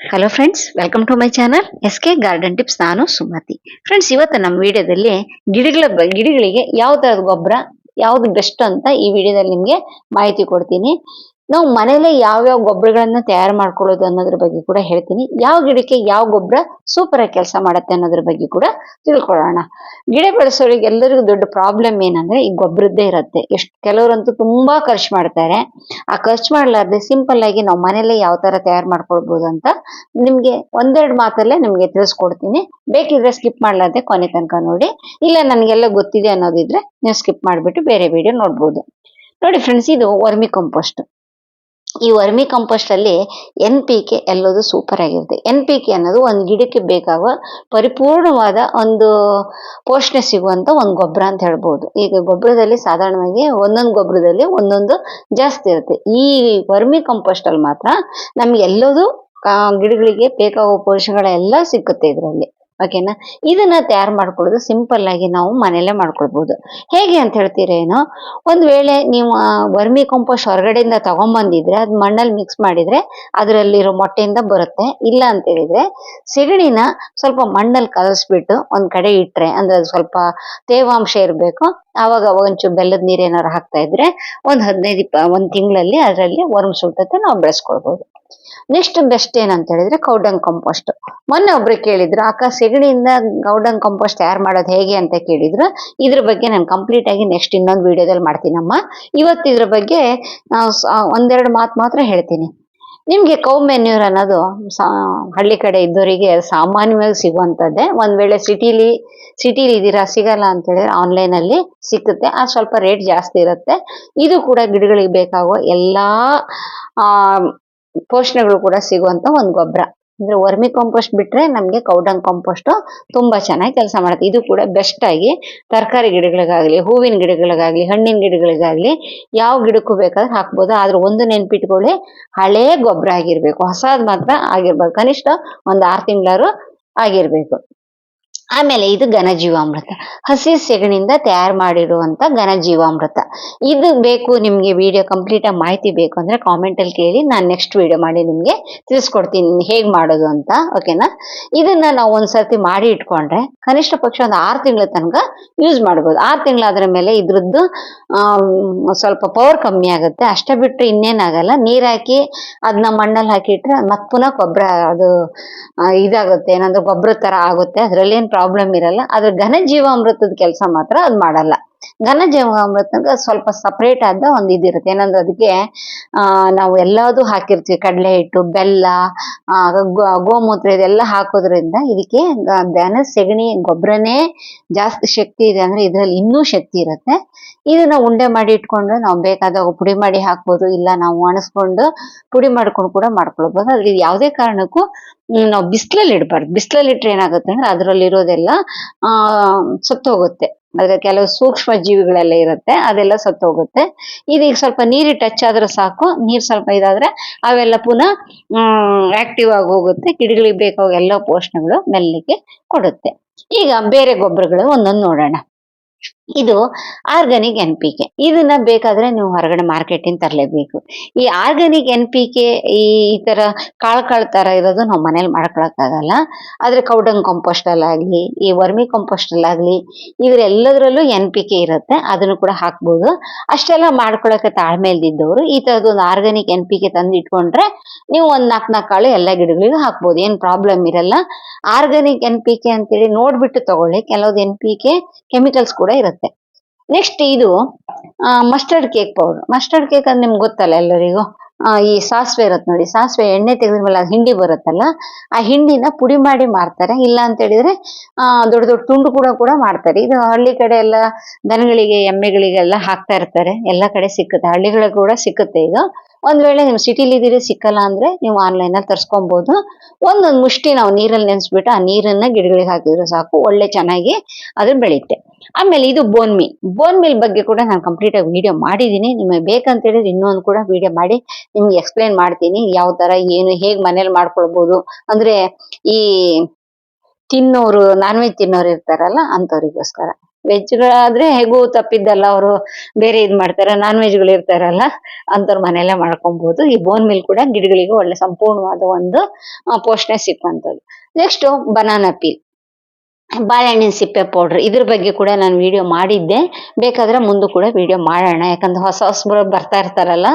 Hello friends welcome to my channel S K garden tips ನಾನು Sumathi. Friends ಇವತ್ತು ನಮ್ಮ ವಿಡಿಯೋದಲ್ಲಿ ಗಿಡಗಳ ಗಿಡಗಳಿಗೆ ಯಾವ ಥರದ ಗೊಬ್ಬರ, ಯಾವ್ದು ಬೆಸ್ಟ್ ಅಂತ ಈ ವಿಡಿಯೋದಲ್ಲಿ ನಿಮಗೆ ಮಾಹಿತಿ ಕೊಡ್ತೀನಿ. ನಾವು ಮನೇಲೆ ಯಾವ್ಯಾವ ಗೊಬ್ಬರಗಳನ್ನ ತಯಾರು ಮಾಡ್ಕೊಳ್ಳೋದು ಅನ್ನೋದ್ರ ಬಗ್ಗೆ ಕೂಡ ಹೇಳ್ತೀನಿ. ಯಾವ ಗಿಡಕ್ಕೆ ಯಾವ ಗೊಬ್ಬರ ಸೂಪರ್ ಆಗಿ ಕೆಲಸ ಮಾಡುತ್ತೆ ಅನ್ನೋದ್ರ ಬಗ್ಗೆ ಕೂಡ ತಿಳ್ಕೊಳ್ಳೋಣ. ಗಿಡ ಬೆಳೆಸೋರಿಗೆ ಎಲ್ಲರಿಗೂ ದೊಡ್ಡ ಪ್ರಾಬ್ಲಮ್ ಏನಂದ್ರೆ ಈ ಗೊಬ್ಬರದ್ದೇ ಇರುತ್ತೆ. ಎಷ್ಟು ಕೆಲವರಂತೂ ತುಂಬಾ ಖರ್ಚು ಮಾಡ್ತಾರೆ. ಆ ಖರ್ಚು ಮಾಡ್ಲಾರ್ದೆ ಸಿಂಪಲ್ ಆಗಿ ನಾವು ಮನೇಲೆ ಯಾವ ತರ ತಯಾರು ಮಾಡ್ಕೊಳ್ಬಹುದು ಅಂತ ನಿಮ್ಗೆ ಒಂದೆರಡು ಮಾತಲ್ಲೇ ನಿಮ್ಗೆ ತಿಳಿಸ್ಕೊಡ್ತೀನಿ. ಬೇಕಿದ್ರೆ ಸ್ಕಿಪ್ ಮಾಡ್ಲಾರ್ದೆ ಕೊನೆ ತನಕ ನೋಡಿ. ಇಲ್ಲ ನನಗೆಲ್ಲ ಗೊತ್ತಿದೆ ಅನ್ನೋದಿದ್ರೆ ನೀವು ಸ್ಕಿಪ್ ಮಾಡ್ಬಿಟ್ಟು ಬೇರೆ ವಿಡಿಯೋ ನೋಡ್ಬೋದು. ನೋಡಿ ಫ್ರೆಂಡ್ಸ್ ಇದು ವರ್ಮಿ ಕಂಪೋಸ್ಟ್ ಈ ವರ್ಮಿ ಕಂಪೋಸ್ಟ್ ಅಲ್ಲಿ ಎನ್ ಪಿ ಕೆ ಎಲ್ಲದು ಸೂಪರ್ ಆಗಿರುತ್ತೆ. ಎನ್ ಪಿ ಕೆ ಅನ್ನೋದು ಒಂದು ಗಿಡಕ್ಕೆ ಬೇಕಾಗುವ ಪರಿಪೂರ್ಣವಾದ ಒಂದು ಪೋಷಣೆ ಸಿಗುವಂತ ಒಂದು ಗೊಬ್ಬರ ಅಂತ ಹೇಳ್ಬೋದು. ಈಗ ಗೊಬ್ಬರದಲ್ಲಿ ಸಾಧಾರಣವಾಗಿ ಒಂದೊಂದು ಗೊಬ್ಬರದಲ್ಲಿ ಒಂದೊಂದು ಜಾಸ್ತಿ ಇರುತ್ತೆ. ಈ ವರ್ಮಿ ಕಂಪೋಸ್ಟ್ ಅಲ್ಲಿ ಮಾತ್ರ ನಮ್ಗೆ ಎಲ್ಲದೂ ಗಿಡಗಳಿಗೆ ಬೇಕಾಗುವ ಪೋಷಣೆಗಳೆಲ್ಲ ಸಿಕ್ಕುತ್ತೆ ಇದರಲ್ಲಿ. ಓಕೆನಾ ಇದನ್ನ ತಯಾರು ಮಾಡ್ಕೊಳ್ಳೋದು ಸಿಂಪಲ್ ಆಗಿ ನಾವು ಮನೆಯಲ್ಲೇ ಮಾಡ್ಕೊಳ್ಬಹುದು ಹೇಗೆ ಅಂತ ಹೇಳ್ತೀರೇನೋ ಒಂದ್ ವೇಳೆ ನೀವು ವರ್ಮಿ ಕಂಪೋಸ್ಟ್ ಹೊರಗಡೆಯಿಂದ ತಗೊಂಬಂದಿದ್ರೆ ಅದ್ ಮಣ್ಣಲ್ಲಿ ಮಿಕ್ಸ್ ಮಾಡಿದ್ರೆ ಅದರಲ್ಲಿರೋ ಮೊಟ್ಟೆಯಿಂದ ಬರುತ್ತೆ. ಇಲ್ಲ ಅಂತ ಹೇಳಿದ್ರೆ ಸೆಗಣಿನ ಸ್ವಲ್ಪ ಮಣ್ಣಲ್ಲಿ ಕಲಸ್ಬಿಟ್ಟು ಒಂದ್ ಕಡೆ ಇಟ್ರೆ, ಅಂದ್ರೆ ಅದು ಸ್ವಲ್ಪ ತೇವಾಂಶ ಇರಬೇಕು. ಆವಾಗ ಒಂಚೂರು ಬೆಲ್ಲದ ನೀರ್ ಏನಾರು ಹಾಕ್ತಾ ಇದ್ರೆ ಒಂದ್ ಹದಿನೈದು ಇಪ್ಪ, ಒಂದ್ ತಿಂಗಳಲ್ಲಿ ಅದರಲ್ಲಿ ವರ್ಮ್ ಸುಟ್ಟತ್ತೆ, ನಾವು ಬೆಳೆಸ್ಕೊಳ್ಬಹುದು ನೆಕ್ಸ್ಟ್ ಬೆಸ್ಟ್ ಏನಂತ ಹೇಳಿದ್ರೆ ಕೌಡಂಗ್ ಕಂಪೋಸ್ಟ್ ಮೊನ್ನೆ ಒಬ್ರು ಕೇಳಿದ್ರು ಅಕ್ಕ ಸೆಗಣಿಯಿಂದ ಗೌಡನ್ ಕಂಪೋಸ್ಟ್ ತಯಾರು ಮಾಡೋದು ಹೇಗೆ ಅಂತ ಕೇಳಿದ್ರು. ಇದ್ರ ಬಗ್ಗೆ ನಾನು ಕಂಪ್ಲೀಟ್ ಆಗಿ ನೆಕ್ಸ್ಟ್ ಇನ್ನೊಂದು ವಿಡಿಯೋದಲ್ಲಿ ಮಾಡ್ತೀನಮ್ಮ. ಇವತ್ತು ಇದ್ರ ಬಗ್ಗೆ ನಾವು ಒಂದೆರಡು ಮಾತು ಮಾತ್ರ ಹೇಳ್ತೀನಿ. ನಿಮಗೆ ಕೌ ಮೆನ್ಯೂರ್ ಅನ್ನೋದು ಹಳ್ಳಿ ಕಡೆ ಇದ್ದವರಿಗೆ ಸಾಮಾನ್ಯವಾಗಿ ಸಿಗುವಂಥದ್ದೇ ಒಂದು ವೇಳೆ ಸಿಟಿಲಿ ಸಿಟಿಲಿ ಇದ್ದೀರಾ, ಸಿಗಲ್ಲ ಅಂತ ಹೇಳಿದ್ರೆ ಆನ್ಲೈನ್ ಅಲ್ಲಿ ಸಿಕ್ಕುತ್ತೆ. ಅದು ಸ್ವಲ್ಪ ರೇಟ್ ಜಾಸ್ತಿ ಇರುತ್ತೆ. ಇದು ಕೂಡ ಗಿಡಗಳಿಗೆ ಬೇಕಾಗುವ ಎಲ್ಲ, ಆ, ಪೋಷಣೆಗಳು ಕೂಡ ಸಿಗುವಂಥ ಒಂದು ಗೊಬ್ಬರ ಅಂದ್ರೆ ವರ್ಮಿ ಕಾಂಪೋಸ್ಟ್ ಬಿಟ್ರೆ ನಮ್ಗೆ ಕೌಡಂಗ್ ಕಾಂಪೋಸ್ಟ್ ತುಂಬಾ ಚೆನ್ನಾಗಿ ಕೆಲಸ ಮಾಡುತ್ತೆ. ಇದು ಕೂಡ ಬೆಸ್ಟ್ ಆಗಿ ತರಕಾರಿ ಗಿಡಗಳಿಗಾಗ್ಲಿ, ಹೂವಿನ ಗಿಡಗಳಿಗಾಗ್ಲಿ, ಹಣ್ಣಿನ ಗಿಡಗಳಿಗಾಗ್ಲಿ ಯಾವ ಗಿಡಕ್ಕೂ ಬೇಕಾದ್ರೆ ಹಾಕ್ಬೋದು. ಆದ್ರೆ ಒಂದು ನೆನ್ಪಿಟ್ಕೊಳ್ಳಿ, ಹಳೇ ಗೊಬ್ಬರ ಆಗಿರ್ಬೇಕು. ಹೊಸದ್ ಮಾತ್ರ ಆಗಿರ್ಬಾರ್ದು ಕನಿಷ್ಠ ಒಂದ್ ಆರ್ ತಿಂಗಳಾರು ಆಗಿರ್ಬೇಕು. ಆಮೇಲೆ ಇದು ಘನಜೀವಾಮೃತ ಹಸಿ ಸೆಗಣಿಯಿಂದ ತಯಾರು ಮಾಡಿರುವಂತ ಘನಜೀವಾಮೃತ ಇದು ಬೇಕು ನಿಮಗೆ ವಿಡಿಯೋ ಕಂಪ್ಲೀಟ್ ಆಗಿ ಮಾಹಿತಿ ಬೇಕು ಅಂದ್ರೆ ಕಾಮೆಂಟ್ ಅಲ್ಲಿ ಕೇಳಿ, ನಾನು ನೆಕ್ಸ್ಟ್ ವಿಡಿಯೋ ಮಾಡಿ ನಿಮಗೆ ತಿಳಿಸ್ಕೊಡ್ತೀನಿ ಹೇಗೆ ಮಾಡೋದು ಅಂತ ಓಕೆನಾ ಇದನ್ನ ನಾವು ಒಂದ್ಸರ್ತಿ ಮಾಡಿ ಇಟ್ಕೊಂಡ್ರೆ ಕನಿಷ್ಠ ಪಕ್ಷ ಒಂದು ಆರು ತಿಂಗಳ ತನಕ ಯೂಸ್ ಮಾಡ್ಬೋದು. ಆರು ತಿಂಗಳಾದ್ರ ಮೇಲೆ ಇದ್ರದ್ದು ಸ್ವಲ್ಪ ಪವರ್ ಕಮ್ಮಿ ಆಗುತ್ತೆ. ಅಷ್ಟೇ ಬಿಟ್ಟರೆ ಇನ್ನೇನಾಗಲ್ಲ ನೀರ್ ಹಾಕಿ ಅದನ್ನ ಮಣ್ಣಲ್ಲಿ ಹಾಕಿಟ್ರೆ ಮತ್ತೆ ಪುನಃ ಗೊಬ್ಬರ ಅದು ಇದಾಗುತ್ತೆ. ಏನಂದ್ರೆ ಗೊಬ್ಬರ ತರ ಆಗುತ್ತೆ. ಅದರಲ್ಲಿ ಏನ್ ಪ್ರಾಬ್ಲಮ್ ಇರಲ್ಲ. ಆದ್ರೆ ಘನ ಜೀವಾಮೃತದ ಕೆಲಸ ಮಾತ್ರ ಅದ್ ಮಾಡಲ್ಲ. ಘನ ಜೀವಾಮೃತ ಸ್ವಲ್ಪ ಸಪ್ರೇಟ್ ಆದ ಒಂದು ಇದಿರುತ್ತೆ. ಏನಂದ್ರೆ ಅದಕ್ಕೆ ನಾವು ಎಲ್ಲದೂ ಹಾಕಿರ್ತೀವಿ. ಕಡಲೆ ಹಿಟ್ಟು, ಬೆಲ್ಲ ಗೋಮೂತ್ರ ಇದೆಲ್ಲ ಹಾಕೋದ್ರಿಂದ ಇದಕ್ಕೆ ದನ ಸೆಗಣಿ, ಗೊಬ್ಬರನೇ ಜಾಸ್ತಿ ಶಕ್ತಿ ಇದೆ ಅಂದ್ರೆ ಇದ್ರಲ್ಲಿ ಇನ್ನೂ ಶಕ್ತಿ ಇರುತ್ತೆ. ಇದನ್ನ ಉಂಡೆ ಮಾಡಿ ಇಟ್ಕೊಂಡು ನಾವು ಬೇಕಾದಾಗ ಪುಡಿ ಮಾಡಿ ಹಾಕ್ಬೋದು, ಇಲ್ಲ ನಾವು ಒಣಸ್ಕೊಂಡು ಪುಡಿ ಮಾಡ್ಕೊಂಡು ಕೂಡ ಮಾಡ್ಕೊಳ್ಬೋದು. ಅದ್ರಲ್ಲಿ ಯಾವುದೇ ಕಾರಣಕ್ಕೂ ನಾವು ಬಿಸಿಲಲ್ಲಿ ಇಡಬಾರ್ದು. ಬಿಸಿಲಲ್ಲಿ ಇಟ್ರೆ ಏನಾಗುತ್ತೆ ಅಂದ್ರೆ ಅದರಲ್ಲಿರೋದೆಲ್ಲ ಸತ್ತೋಗುತ್ತೆ. ಅದ್ರ ಕೆಲವು ಸೂಕ್ಷ್ಮ ಜೀವಿಗಳೆಲ್ಲ ಇರುತ್ತೆ, ಅದೆಲ್ಲ ಸತ್ತೋಗುತ್ತೆ. ಇದೀಗ ಸ್ವಲ್ಪ ನೀರಿ ಟಚ್ ಆದ್ರೆ ಸಾಕು, ನೀರ್ ಸ್ವಲ್ಪ ಇದಾದ್ರೆ ಅವೆಲ್ಲ ಪುನಃ ಆಕ್ಟಿವ್ ಆಗಿ ಹೋಗುತ್ತೆ. ಗಿಡಗಳಿಗೆ ಬೇಕಾಗೋ ಎಲ್ಲ ಪೋಷಣೆಗಳು ಮೆಲ್ಲಿಗೆ ಕೊಡುತ್ತೆ. ಈಗ ಬೇರೆ ಗೊಬ್ಬರಗಳು ಒಂದೊಂದು ನೋಡೋಣ. ಇದು ಆರ್ಗಾನಿಕ್ ಎನ್ ಪಿ ಕೆ ಇದನ್ನ ಬೇಕಾದ್ರೆ ನೀವು ಹೊರಗಡೆ ಮಾರ್ಕೆಟಿಂದ ತರಲೇಬೇಕು. ಈ ಆರ್ಗಾನಿಕ್ ಎನ್ ಪಿ ಕೆ ಈ ಈ ತರ ಕಾಳು ಕಾಳು ತರ ಇರೋದು ನಾವು ಮನೇಲಿ ಮಾಡ್ಕೊಳಕ್ಕಾಗಲ್ಲ. ಆದ್ರೆ ಕೌಡಂಗ್ ಕಾಂಪೋಸ್ಟ್ ಅಲ್ಲಾಗ್ಲಿ ಈ ವರ್ಮಿ ಕಾಂಪೋಸ್ಟ್ ಅಲ್ಲಾಗ್ಲಿ ಇವರೆಲ್ಲದ್ರಲ್ಲೂ ಎನ್ ಪಿ ಕೆ ಇರುತ್ತೆ. ಅದನ್ನು ಕೂಡ ಹಾಕ್ಬೋದು. ಅಷ್ಟೆಲ್ಲ ಮಾಡ್ಕೊಳಕ್ಕೆ ತಾಳ್ಮೆ ಇಲ್ದಿದ್ದವರು ಈ ತರದ್ದು ಒಂದು ಆರ್ಗಾನಿಕ್ ಎನ್ ಪಿ ಕೆ ತಂದು ಇಟ್ಕೊಂಡ್ರೆ ನೀವು ಒಂದ್ ನಾಲ್ಕು ನಾಲ್ಕು ಕಾಳು ಎಲ್ಲ ಗಿಡಗಳಿಗೂ ಹಾಕ್ಬೋದು. ಏನ್ ಪ್ರಾಬ್ಲಮ್ ಇರಲ್ಲ. ಆರ್ಗಾನಿಕ್ ಎನ್ ಪಿ ಕೆ ಅಂತೇಳಿ ನೋಡ್ಬಿಟ್ಟು ತಗೊಳ್ಳಿ. ಕೆಲವೊಂದು ಎನ್ ಪಿ ಕೆ ಕೆಮಿಕಲ್ಸ್ ಕೂಡ ಇರುತ್ತೆ. ನೆಕ್ಸ್ಟ್ ಇದು mustard cake powder mustard cake ಅಂದ್ರೆ ನಿಮ್ಗೆ ಗೊತ್ತಲ್ಲ ಎಲ್ಲರಿಗೂ? ಈ ಸಾಸಿವೆ ಇರುತ್ತೆ ನೋಡಿ. ಸಾಸಿವೆ ಎಣ್ಣೆ ಅದು ಹಿಂಡಿ ಬರುತ್ತಲ್ಲ, ಆ ಹಿಂಡಿನ ಪುಡಿ ಮಾಡಿ ಮಾರ್ತಾರೆ. ಇಲ್ಲ ಅಂತ ಹೇಳಿದ್ರೆ ದೊಡ್ಡ ದೊಡ್ಡ ತುಂಡು ಕೂಡ ಕೂಡ ಮಾಡ್ತಾರೆ ಇದು ಹಳ್ಳಿ ಕಡೆ ಎಲ್ಲ ದನಗಳಿಗೆ, ಎಮ್ಮೆಗಳಿಗೆಲ್ಲ ಹಾಕ್ತಾ ಇರ್ತಾರೆ. ಎಲ್ಲ ಕಡೆ ಸಿಕ್ಕುತ್ತೆ. ಹಳ್ಳಿಗಳಿಗೆ ಕೂಡ ಸಿಕ್ಕುತ್ತೆ ಇದು. ಒಂದ್ ವೇಳೆ ನೀವು ಸಿಟಿಲಿ ಇದೀರಿ ಸಿಕ್ಕಲ್ಲ ಅಂದ್ರೆ ನೀವು ಆನ್ಲೈನ್ ಅಲ್ಲಿ ತರ್ಸ್ಕೊಬಹುದು ಒಂದೊಂದು ಮುಷ್ಟಿ ನಾವು ನೀರಲ್ಲಿ ನೆನೆಸ್ಬಿಟ್ಟು ಆ ನೀರನ್ನ ಗಿಡಗಳಿಗೆ ಹಾಕಿದ್ರೆ ಸಾಕು, ಒಳ್ಳೆ ಚೆನ್ನಾಗಿ ಅದು ಬೆಳೆಯುತ್ತೆ. ಆಮೇಲೆ ಇದು ಬೋನ್ ಮೀಲ್ ಬೋನ್ ಮೀಲ್ ಬಗ್ಗೆ ಕೂಡ ನಾನು ಕಂಪ್ಲೀಟ್ ಆಗಿ ವಿಡಿಯೋ ಮಾಡಿದ್ದೀನಿ ನಿಮಗೆ ಬೇಕಂತ ಹೇಳಿದ್ರೆ ಇನ್ನೊಂದು ಕೂಡ ವಿಡಿಯೋ ಮಾಡಿ, ನಿಮ್ಗೆ ಎಕ್ಸ್ಪ್ಲೈನ್ ಮಾಡ್ತೀನಿ ಯಾವ ತರ, ಏನು, ಹೇಗೆ ಮನೇಲಿ ಮಾಡ್ಕೊಳ್ಬಹುದು ಅಂದ್ರೆ ಈ ತಿನ್ನೋರು ನಾನ್ ವೆಜ್ ತಿನ್ನೋರು ಇರ್ತಾರಲ್ಲ ಅಂತವ್ರಿಗೋಸ್ಕರ ವೆಜ್ಗಳಾದ್ರೆ ಹೇಗೂ ತಪ್ಪಿದ್ದಲ್ಲ ಅವರು ಬೇರೆ ಇದ್ ಮಾಡ್ತಾರೆ ನಾನ್ ವೆಜ್ಗಳು ಇರ್ತಾರಲ್ಲ ಅಂತವ್ರು ಮನೆಯಲ್ಲೇ ಮಾಡ್ಕೊಬಹುದು ಈ ಬೋನ್ ಮಿಲ್ ಕೂಡ ಗಿಡಗಳಿಗೆ ಒಳ್ಳೆ ಸಂಪೂರ್ಣವಾದ ಒಂದು ಪೋಷಣೆ ಸಿಕ್ಕುವಂಥದ್ದು. ನೆಕ್ಸ್ಟ್ ಬನಾನಾ ಪೀಲ್ ಬಾಳೆಹಣ್ಣಿನ ಸಿಪ್ಪೆ ಪೌಡ್ರ್ ಇದ್ರ ಬಗ್ಗೆ ಕೂಡ ನಾನು ವಿಡಿಯೋ ಮಾಡಿದ್ದೆ. ಬೇಕಾದ್ರೆ ಮುಂದೆ ಕೂಡ ವಿಡಿಯೋ ಮಾಡೋಣ. ಯಾಕಂದ್ರೆ ಹೊಸ ಹೊಸಬ್ರು ಬರ್ತಾ ಇರ್ತಾರಲ್ಲ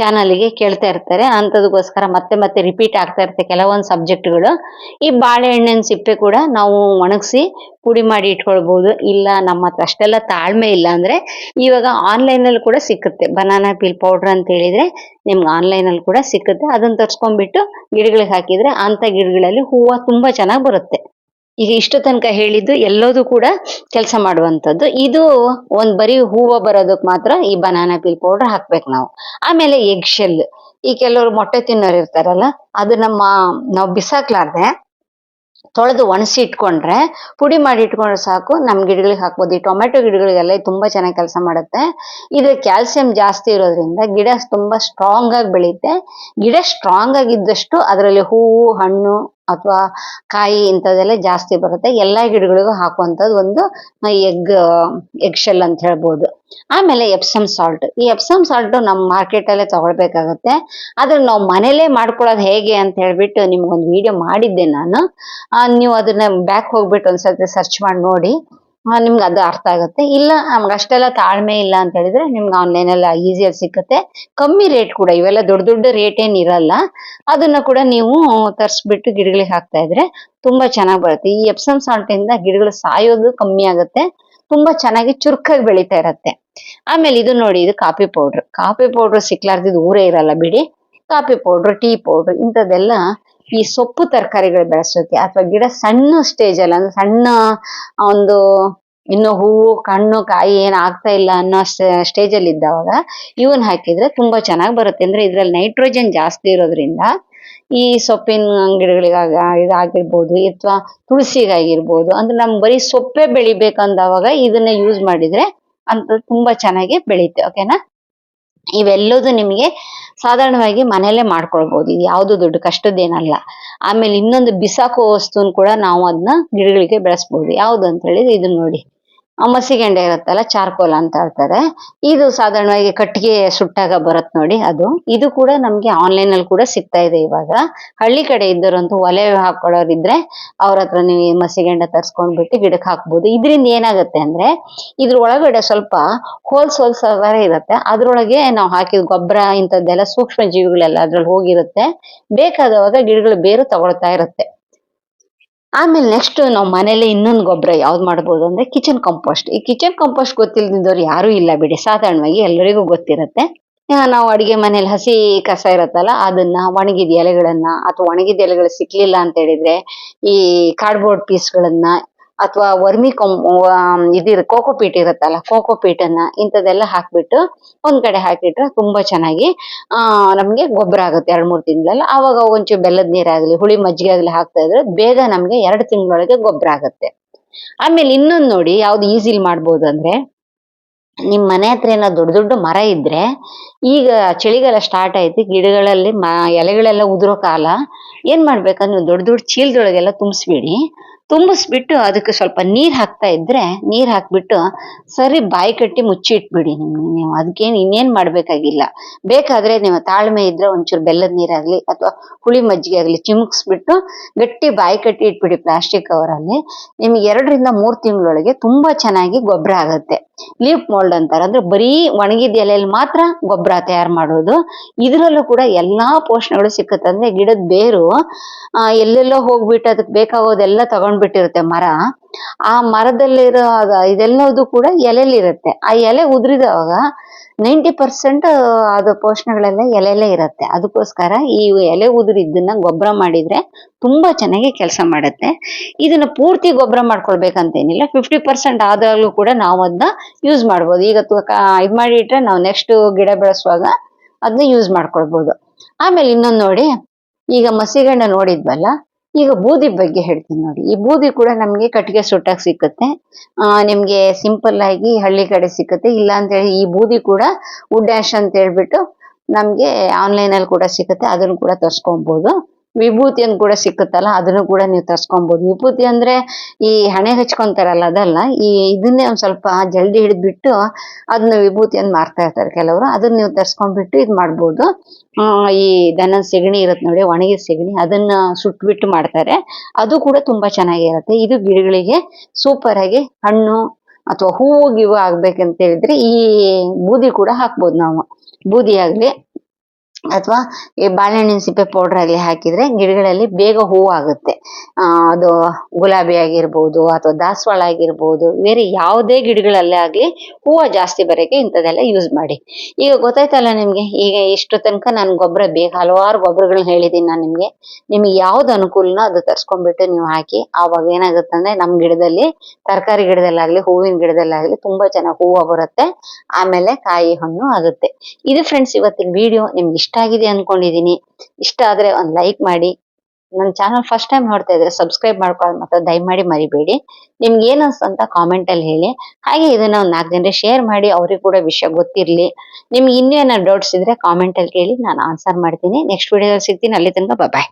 ಚಾನಲ್ಗೆ ಕೇಳ್ತಾ ಇರ್ತಾರೆ. ಅಂಥದಕ್ಕೋಸ್ಕರ ಮತ್ತೆ ಮತ್ತೆ ರಿಪೀಟ್ ಆಗ್ತಾ ಇರುತ್ತೆ ಕೆಲವೊಂದು ಸಬ್ಜೆಕ್ಟ್ಗಳು ಈ ಬಾಳೆಹಣ್ಣಿನ ಸಿಪ್ಪೆ ಕೂಡ ನಾವು ಒಣಗಿಸಿ ಪುಡಿ ಮಾಡಿ ಇಟ್ಕೊಳ್ಬೋದು. ಇಲ್ಲ, ನಮ್ಮ ಹತ್ರ ಅಷ್ಟೆಲ್ಲ ತಾಳ್ಮೆ ಇಲ್ಲ ಅಂದರೆ ಇವಾಗ ಆನ್ಲೈನಲ್ಲಿ ಕೂಡ ಸಿಕ್ಕುತ್ತೆ. ಬನಾನಾ ಪೀಲ್ ಪೌಡ್ರ್ ಅಂತ ಹೇಳಿದರೆ ನಿಮ್ಗೆ ಆನ್ಲೈನಲ್ಲಿ ಕೂಡ ಸಿಕ್ಕುತ್ತೆ. ಅದನ್ನು ತರ್ಸ್ಕೊಂಡ್ಬಿಟ್ಟು ಗಿಡಗಳಿಗೆ ಹಾಕಿದರೆ ಅಂಥ ಗಿಡಗಳಲ್ಲಿ ಹೂವು ತುಂಬ ಚೆನ್ನಾಗಿ ಬರುತ್ತೆ. ಈಗ ಇಷ್ಟು ತನಕ ಹೇಳಿದ್ದು ಎಲ್ಲದೂ ಕೂಡ ಕೆಲಸ ಮಾಡುವಂಥದ್ದು. ಇದು ಒಂದ್ ಬರೀ ಹೂವು ಬರೋದಕ್ ಮಾತ್ರ ಈ ಬನಾನಾ ಪೀಲ್ ಪೌಡರ್ ಹಾಕ್ಬೇಕು ನಾವು. ಆಮೇಲೆ ಎಗ್ ಶೆಲ್ ಈ ಕೆಲವರು ಮೊಟ್ಟೆ ತಿನ್ನೋರು ಇರ್ತಾರಲ್ಲ ಅದು ನಮ್ಮ ನಾವು ಬಿಸಾಕ್ಲಾರ್ದೆ ತೊಳೆದು ಒಣಸಿ ಇಟ್ಕೊಂಡ್ರೆ ಪುಡಿ ಮಾಡಿ ಇಟ್ಕೊಂಡ್ರೆ ಸಾಕು. ನಮ್ ಗಿಡಗಳಿಗೆ ಹಾಕ್ಬೋದು. ಈ ಟೊಮೆಟೊ ಗಿಡಗಳಿಗೆಲ್ಲ ತುಂಬಾ ಚೆನ್ನಾಗಿ ಕೆಲಸ ಮಾಡುತ್ತೆ. ಇದು ಕ್ಯಾಲ್ಸಿಯಂ ಜಾಸ್ತಿ ಇರೋದ್ರಿಂದ ಗಿಡ ತುಂಬಾ ಸ್ಟ್ರಾಂಗ್ ಆಗಿ ಬೆಳೆಯುತ್ತೆ. ಗಿಡ ಸ್ಟ್ರಾಂಗ್ ಆಗಿದ್ದಷ್ಟು ಅದರಲ್ಲಿ ಹೂವು, ಹಣ್ಣು ಅಥವಾ ಕಾಯಿ ಇಂಥದೆಲ್ಲ ಜಾಸ್ತಿ ಬರುತ್ತೆ. ಎಲ್ಲಾ ಗಿಡಗಳಿಗೂ ಹಾಕುವಂಥದ್ದು ಒಂದು ಎಗ್ ಎಗ್ ಶೆಲ್ ಅಂತ ಹೇಳ್ಬೋದು. ಆಮೇಲೆ ಎಪ್ಸಮ್ ಸಾಲ್ಟ್ ಈ ಎಪ್ಸಮ್ ಸಾಲ್ಟು ನಮ್ಮ ಮಾರ್ಕೆಟಲ್ಲೇ ತಗೊಳ್ಬೇಕಾಗತ್ತೆ. ಆದ್ರೆ ನಾವು ಮನೇಲೇ ಮಾಡ್ಕೊಳ್ಳೋದು ಹೇಗೆ ಅಂತ ಹೇಳ್ಬಿಟ್ಟು ನಿಮ್ಗೊಂದು ವಿಡಿಯೋ ಮಾಡಿದ್ದೆ ನಾನು. ನೀವು ಅದನ್ನ ಬ್ಯಾಕ್ ಹೋಗ್ಬಿಟ್ಟು ಒಂದ್ಸತಿ ಸರ್ಚ್ ಮಾಡಿ ನೋಡಿ. ನಿಮ್ಗೆ ಅದು ಅರ್ಥ ಆಗುತ್ತೆ. ಇಲ್ಲ, ನಮ್ಗೆ ಅಷ್ಟೆಲ್ಲ ತಾಳ್ಮೆ ಇಲ್ಲ ಅಂತ ಹೇಳಿದ್ರೆ ನಿಮ್ಗೆ ಆನ್ಲೈನ್ ಎಲ್ಲ ಈಸಿಯಾಗಿ ಸಿಕ್ಕತ್ತೆ. ಕಮ್ಮಿ ರೇಟ್ ಕೂಡ, ಇವೆಲ್ಲ ದೊಡ್ಡ ದೊಡ್ಡ ರೇಟ್ ಏನ್ ಇರಲ್ಲ. ಅದನ್ನ ಕೂಡ ನೀವು ತರಿಸ್ಬಿಟ್ಟು ಗಿಡಗಳಿಗೆ ಹಾಕ್ತಾ ಇದ್ರೆ ತುಂಬಾ ಚೆನ್ನಾಗಿ ಬರುತ್ತೆ ಈ ಎಪ್ಸಮ್ ಸಾಲ್ಟ್ ಇಂದ ಗಿಡಗಳು ಸಾಯೋದು ಕಮ್ಮಿ ಆಗುತ್ತೆ. ತುಂಬಾ ಚೆನ್ನಾಗಿ ಚುರುಕಾಗಿ ಬೆಳೀತಾ ಇರತ್ತೆ. ಆಮೇಲೆ ಇದು ನೋಡಿ, ಇದು ಕಾಫಿ ಪೌಡ್ರ್ ಕಾಫಿ ಪೌಡ್ರ್ ಸಿಕ್ಲಾರ್ದಿದ್ ಊರೇ ಇರಲ್ಲ ಬಿಡಿ. ಕಾಫಿ ಪೌಡರ್ ಟೀ ಪೌಡರ್ ಇಂಥದ್ದೆಲ್ಲ ಈ ಸೊಪ್ಪು ತರಕಾರಿಗಳು ಬೆಳೆಸೋಕೆ ಅಥವಾ ಗಿಡ ಸಣ್ಣ ಸ್ಟೇಜ್ ಅಲ್ಲಿ ಅಂದ್ರೆ ಸಣ್ಣ ಒಂದು ಇನ್ನು ಹೂವು, ಕಣ್ಣು, ಕಾಯಿ ಏನು ಆಗ್ತಾ ಇಲ್ಲ ಅನ್ನೋ ಸ್ಟೇಜ್ ಅಲ್ಲಿ ಇದ್ದಾವಾಗ ಇವನ್ ಹಾಕಿದ್ರೆ ತುಂಬಾ ಚೆನ್ನಾಗಿ ಬರುತ್ತೆ. ಅಂದ್ರೆ ಇದ್ರಲ್ಲಿ ನೈಟ್ರೋಜನ್ ಜಾಸ್ತಿ ಇರೋದ್ರಿಂದ ಈ ಸೊಪ್ಪಿನ ಗಿಡಗಳಿಗಾಗ ಇದಾಗಿರ್ಬೋದು ಅಥವಾ ತುಳಸಿಗಾಗಿರ್ಬೋದು, ಅಂದ್ರೆ ನಮ್ಗೆ ಬರೀ ಸೊಪ್ಪೆ ಬೆಳಿಬೇಕಂದವಾಗ ಇದನ್ನ ಯೂಸ್ ಮಾಡಿದ್ರೆ ಅಂತ ತುಂಬಾ ಚೆನ್ನಾಗಿ ಬೆಳೆಯುತ್ತೆ ಓಕೆನಾ ಇವೆಲ್ಲದೂ ನಿಮಗೆ ಸಾಧಾರಣವಾಗಿ ಮನೆಯಲ್ಲೇ ಮಾಡ್ಕೊಳ್ಬಹುದು ಇದು ಯಾವುದು ದೊಡ್ಡ ಕಷ್ಟದ್ದೇನಲ್ಲ. ಆಮೇಲೆ ಇನ್ನೊಂದು ಬಿಸಾಕೋ ವಸ್ತುನ ಕೂಡ ನಾವು ಅದನ್ನ ಗಿಡಗಳಿಗೆ ಬೆಳೆಸ್ಬೋದು. ಯಾವ್ದು ಅಂತ ಹೇಳಿದ್ರೆ ಇದನ್ನ ನೋಡಿ. ಮಸಿಗೆಂಡೆ ಇರುತ್ತಲ್ಲ, ಚಾರ್ಕೋಲ್ ಅಂತ ಹೇಳ್ತಾರೆ ಇದು ಸಾಧಾರಣವಾಗಿ ಕಟ್ಟಿಗೆ ಸುಟ್ಟಾಗ ಬರುತ್ತೆ ನೋಡಿ ಅದು. ಇದು ಕೂಡ ನಮ್ಗೆ ಆನ್ಲೈನ್ ಅಲ್ಲಿ ಕೂಡ ಸಿಗ್ತಾ ಇದೆ ಇವಾಗ. ಹಳ್ಳಿ ಕಡೆ ಇದ್ದರಂತೂ ಒಲೆ ಹಾಕೊಳ್ಳೋರಿದ್ರೆ ಅವ್ರ ಹತ್ರ ನೀವು ಮಸಿಗೆಂಡ ತರ್ಸ್ಕೊಂಡ್ಬಿಟ್ಟು ಗಿಡಕ್ಕೆ ಹಾಕ್ಬೋದು. ಇದರಿಂದ ಏನಾಗುತ್ತೆ ಅಂದ್ರೆ ಇದ್ರ ಒಳಗಡೆ ಸ್ವಲ್ಪ ಹೋಲ್ಸ್ ಹೋಲ್ಸ್ ಇರುತ್ತೆ. ಅದ್ರೊಳಗೆ ನಾವು ಹಾಕಿದ ಗೊಬ್ಬರ ಇಂಥದ್ದೆಲ್ಲ ಸೂಕ್ಷ್ಮ ಜೀವಿಗಳೆಲ್ಲ ಅದ್ರಲ್ಲಿ ಹೋಗಿರುತ್ತೆ. ಬೇಕಾದವಾಗ ಗಿಡಗಳು ಬೇರು ತಗೊಳ್ತಾ ಇರುತ್ತೆ. ಆಮೇಲೆ ನೆಕ್ಸ್ಟ್ ನಾವು ಮನೇಲಿ ಇನ್ನೊಂದು ಗೊಬ್ಬರ ಯಾವ್ದು ಮಾಡ್ಬೋದು ಅಂದ್ರೆ ಕಿಚನ್ ಕಂಪೋಸ್ಟ್ ಈ ಕಿಚನ್ ಕಂಪೋಸ್ಟ್ ಗೊತ್ತಿಲ್ಲದಿದ್ದವ್ರು ಯಾರು ಇಲ್ಲ ಬಿಡಿ. ಸಾಧಾರಣವಾಗಿ ಎಲ್ಲರಿಗೂ ಗೊತ್ತಿರುತ್ತೆ. ನಾವು ಅಡಿಗೆ ಮನೇಲಿ ಹಸಿ ಕಸ ಇರುತ್ತಲ್ಲ, ಅದನ್ನ ಒಣಗಿದ ಎಲೆಗಳನ್ನ ಅಥವಾ ಒಣಗಿದ ಎಲೆಗಳು ಸಿಕ್ಲಿಲ್ಲ ಅಂತ ಹೇಳಿದ್ರೆ ಈ ಕಾರ್ಡ್ಬೋರ್ಡ್ ಪೀಸ್ಗಳನ್ನ ಅಥವಾ ವರ್ಮಿ ಕಂ ಇದಿರ ಕೋಕೋ ಪೀಟ್ ಇರುತ್ತಲ್ಲ, ಕೋಕೋ ಪೀಟನ್ನ ಇಂಥದ್ದೆಲ್ಲ ಹಾಕ್ಬಿಟ್ಟು ಒಂದ್ ಕಡೆ ಹಾಕಿಟ್ರೆ ತುಂಬಾ ಚೆನ್ನಾಗಿ, ಆ, ನಮ್ಗೆ ಗೊಬ್ಬರ ಆಗುತ್ತೆ ಎರಡ್ ಮೂರ್ ತಿಂಗಳಲ್ಲ. ಆವಾಗ ಒಂಚೂರು ಬೆಲ್ಲದ ನೀರಾಗ್ಲಿ, ಹುಳಿ ಮಜ್ಜಿಗೆ ಆಗ್ಲಿ ಹಾಕ್ತಾ ಇದ್ರೆ ಬೇಗ ನಮ್ಗೆ ಎರಡ್ ತಿಂಗಳೊಳಗೆ ಗೊಬ್ಬರ ಆಗುತ್ತೆ. ಆಮೇಲೆ ಇನ್ನೊಂದ್ ನೋಡಿ, ಯಾವ್ದು ಈಸಿಲಿ ಮಾಡ್ಬೋದು ಅಂದ್ರೆ, ನಿಮ್ ಮನೆ ಹತ್ರ ಏನೋ ದೊಡ್ಡ ದೊಡ್ಡ ಮರ ಇದ್ರೆ, ಈಗ ಚಳಿಗಾಲ ಸ್ಟಾರ್ಟ್ ಆಯ್ತು, ಗಿಡಗಳಲ್ಲಿ ಎಲೆಗಳೆಲ್ಲ ಉದುರೋ ಕಾಲ, ಏನ್ ಮಾಡ್ಬೇಕಂದ್ರೆ ದೊಡ್ಡ ದೊಡ್ಡ ಚೀಲದೊಳಗೆಲ್ಲ ತುಂಬಿಸ್ಬಿಡಿ. ತುಂಬಿಸ್ಬಿಟ್ಟು ಅದಕ್ಕೆ ಸ್ವಲ್ಪ ನೀರ್ ಹಾಕ್ತಾ ಇದ್ರೆ ನೀರ್ ಹಾಕ್ಬಿಟ್ಟು ಸರಿ ಬಾಯಿ ಕಟ್ಟಿ ಮುಚ್ಚಿ ಇಟ್ಬಿಡಿ ನಿಮ್ ನೀವು ಅದಕ್ಕೇನು ಇನ್ನೇನ್ ಮಾಡ್ಬೇಕಾಗಿಲ್ಲ. ಬೇಕಾದ್ರೆ ನೀವು ತಾಳ್ಮೆ ಇದ್ರೆ ಒಂಚೂರು ಬೆಲ್ಲದ ನೀರಾಗ್ಲಿ ಅಥವಾ ಹುಳಿ ಮಜ್ಜಿಗೆ ಆಗ್ಲಿ ಚಿಮುಕ್ಸ್ಬಿಟ್ಟು ಗಟ್ಟಿ ಬಾಯಿ ಕಟ್ಟಿ ಇಟ್ಬಿಡಿ ಪ್ಲಾಸ್ಟಿಕ್ ಕವರಲ್ಲಿ. ನಿಮ್ಗೆ ಎರಡರಿಂದ ಮೂರ್ ತಿಂಗಳೊಳಗೆ ತುಂಬಾ ಚೆನ್ನಾಗಿ ಗೊಬ್ಬರ ಆಗುತ್ತೆ. ಲೀಫ್ ಮೋಲ್ಡ್ ಅಂತಾರೆ. ಅಂದ್ರೆ ಬರೀ ಒಣಗಿದ ಎಲೆಯಲ್ಲಿ ಮಾತ್ರ ಗೊಬ್ಬರ ತಯಾರು ಮಾಡೋದು. ಇದ್ರಲ್ಲೂ ಕೂಡ ಎಲ್ಲಾ ಪೋಷಣೆಗಳು ಸಿಕ್ಕುತ್ತೆ ಅಂದ್ರೆ ಗಿಡದ ಬೇರು ಎಲ್ಲೆಲ್ಲೋ ಹೋಗ್ಬಿಟ್ಟು ಅದಕ್ಕೆ ಬೇಕಾಗೋದೆಲ್ಲ ತಗೊಂಡ್ಬಿಟ್ಟಿರುತ್ತೆ ಮರ, ಆ ಮರದಲ್ಲಿರೋ ಇದೆಲ್ಲದು ಕೂಡ ಎಲೆಲಿರುತ್ತೆ ಆ ಎಲೆ ಉದುರಿದವಾಗ ನೈಂಟಿ ಪರ್ಸೆಂಟ್ ಅದು ಪೋಷಣೆಗಳೆಲ್ಲ ಎಲೆಲೇ ಇರುತ್ತೆ. ಅದಕ್ಕೋಸ್ಕರ ಈ ಎಲೆ ಉದುರಿದ್ದನ್ನ ಗೊಬ್ಬರ ಮಾಡಿದ್ರೆ ತುಂಬಾ ಚೆನ್ನಾಗಿ ಕೆಲಸ ಮಾಡುತ್ತೆ. ಇದನ್ನ ಪೂರ್ತಿ ಗೊಬ್ಬರ ಮಾಡ್ಕೊಳ್ಬೇಕಂತೇನಿಲ್ಲ ಫಿಫ್ಟಿ ಪರ್ಸೆಂಟ್ ಆದಾಗಲೂ ಕೂಡ ನಾವು ಅದನ್ನ ಯೂಸ್ ಮಾಡ್ಬೋದು. ಈಗ ಇದ್ ಮಾಡಿ ಇಟ್ರೆ ನಾವು ನೆಕ್ಸ್ಟ್ ಗಿಡ ಬೆಳೆಸುವಾಗ ಅದನ್ನ ಯೂಸ್ ಮಾಡ್ಕೊಳ್ಬೋದು. ಆಮೇಲೆ ಇನ್ನೊಂದ್ ನೋಡಿ, ಈಗ ಮಸಿಗಣ್ಣ ನೋಡಿದ್ವಲ್ಲ ಈಗ ಬೂದಿ ಬಗ್ಗೆ ಹೇಳ್ತೀನಿ ನೋಡಿ. ಈ ಬೂದಿ ಕೂಡ ನಮಗೆ ಕಟ್ಟಿಗೆ ಸುಟ್ಟಾಗಿ ಸಿಕ್ಕತ್ತೆ. ನಿಮಗೆ ಸಿಂಪಲ್ ಆಗಿ ಹಳ್ಳಿ ಕಡೆ ಸಿಕ್ಕತ್ತೆ. ಇಲ್ಲ ಅಂತ ಹೇಳಿ ಈ ಬೂದಿ ಕೂಡ ವುಡ್ ಆ್ಯಶ್ ಅಂತ ಹೇಳ್ಬಿಟ್ಟು ನಮಗೆ ಆನ್ಲೈನ್ ಅಲ್ಲಿ ಕೂಡ ಸಿಗುತ್ತೆ ಅದನ್ನು ಕೂಡ ತರ್ಸ್ಕೊಬಹುದು ಅಂತ ಕೂಡ ಸಿಕ್ಕುತ್ತಲ್ಲ, ಅದನ್ನು ಕೂಡ ನೀವು ತರ್ಸ್ಕೊಬಹುದು ವಿಭೂತಿ ಅಂದ್ರೆ ಈ ಹಣೆ ಹಚ್ಕೊಂತಾರಲ್ಲ, ಅದಲ್ಲ, ಈ ಇದನ್ನೇ ಒಂದ್ ಸ್ವಲ್ಪ ಜಲ್ದಿ ಹಿಡಿದ್ಬಿಟ್ಟು ಅದನ್ನ ವಿಭೂತಿಯನ್ನು ಮಾರ್ತಾ ಇರ್ತಾರೆ ಕೆಲವರು. ಅದನ್ನ ನೀವು ತರ್ಸ್ಕೊಂಡ್ಬಿಟ್ಟು ಇದು ಮಾಡ್ಬೋದು. ಈ ದನದ ಸೆಗಣಿ ಇರುತ್ತೆ ನೋಡಿ, ಒಣಗಿದ ಸೆಗಣಿ, ಅದನ್ನ ಸುಟ್ಬಿಟ್ಟು ಮಾಡ್ತಾರೆ. ಅದು ಕೂಡ ತುಂಬಾ ಚೆನ್ನಾಗಿರುತ್ತೆ. ಇದು ಗಿಡಗಳಿಗೆ ಸೂಪರ್ ಆಗಿ ಹಣ್ಣು ಅಥವಾ ಹೂವು ಗಿವು ಆಗ್ಬೇಕಂತ ಹೇಳಿದ್ರೆ ಈ ಬೂದಿ ಕೂಡ ಹಾಕ್ಬೋದು ನಾವು. ಬೂದಿ ಆಗ್ಲಿ ಅಥವಾ ಈ ಬಾಳೆಹಣ್ಣಿನ ಸಿಪ್ಪೆ ಪೌಡರ್ ಆಗಲಿ ಹಾಕಿದ್ರೆ ಗಿಡಗಳಲ್ಲಿ ಬೇಗ ಹೂವು ಆಗುತ್ತೆ. ಅದು ಗುಲಾಬಿ ಆಗಿರ್ಬೋದು ಅಥವಾ ದಾಸವಾಳ ಆಗಿರ್ಬೋದು, ಬೇರೆ ಯಾವುದೇ ಗಿಡಗಳಲ್ಲೇ ಆಗಲಿ ಹೂವು ಜಾಸ್ತಿ ಬರೋಕ್ಕೆ ಇಂಥದ್ದೆಲ್ಲ ಯೂಸ್ ಮಾಡಿ. ಈಗ ಗೊತ್ತಾಯ್ತಲ್ಲ ನಿಮಗೆ, ಈಗ ಇಷ್ಟು ತನಕ ನಾನು ಗೊಬ್ಬರ ಬೇಗ, ಹಲವಾರು ಗೊಬ್ಬರಗಳನ್ನ ಹೇಳಿದ್ದೀನಿ ನಾನು ನಿಮಗೆ. ನಿಮಗೆ ಯಾವ್ದು ಅನುಕೂಲನ ಅದು ತರಿಸ್ಕೊಂಡ್ಬಿಟ್ಟು ನೀವು ಹಾಕಿ, ಆವಾಗ ಏನಾಗುತ್ತೆ ಅಂದ್ರೆ ನಮ್ಮ ಗಿಡದಲ್ಲಿ, ತರಕಾರಿ ಗಿಡದಲ್ಲಾಗ್ಲಿ, ಹೂವಿನ ಗಿಡದಲ್ಲಾಗ್ಲಿ ತುಂಬಾ ಚೆನ್ನಾಗಿ ಹೂವು ಬರುತ್ತೆ, ಆಮೇಲೆ ಕಾಯಿ ಹಣ್ಣು ಆಗುತ್ತೆ. ಇದು ಫ್ರೆಂಡ್ಸ್ ಇವತ್ತಿನ ವಿಡಿಯೋ ನಿಮ್ಗೆ ಇಷ್ಟ ಆಗಿದೆ ಅನ್ಕೊಂಡಿದೀನಿ. ಇಷ್ಟ ಆದ್ರೆ ಒಂದ್ ಲೈಕ್ ಮಾಡಿ. ನನ್ನ ಚಾನಲ್ ಫಸ್ಟ್ ಟೈಮ್ ನೋಡ್ತಾ ಇದ್ರೆ ಸಬ್ಸ್ಕ್ರೈಬ್ ಮಾಡ್ಕೊಳ್ಳಿ ಮತ್ತು ದಯಮಾಡಿ ಮರಿಬೇಡಿ. ನಿಮ್ಗೆ ಏನ್ ಅನ್ಸ್ತಂತ ಕಾಮೆಂಟ್ ಅಲ್ಲಿ ಹೇಳಿ. ಹಾಗೆ ಇದನ್ನ ಒಂದ್ ನಾಲ್ಕು ಜನರಿಗೆ ಶೇರ್ ಮಾಡಿ, ಅವ್ರಿಗೆ ಕೂಡ ವಿಷಯ ಗೊತ್ತಿರ್ಲಿ. ನಿಮ್ಗೆ ಇನ್ನೂ ಡೌಟ್ಸ್ ಇದ್ರೆ ಕಾಮೆಂಟ್ ಅಲ್ಲಿ ಕೇಳಿ, ನಾನು ಆನ್ಸರ್ ಮಾಡ್ತೀನಿ. ನೆಕ್ಸ್ಟ್ ವಿಡಿಯೋದಲ್ಲಿ ಸಿಗ್ತೀನಿ. ಅಲ್ಲಿ ತನಕ ಬಾಯ್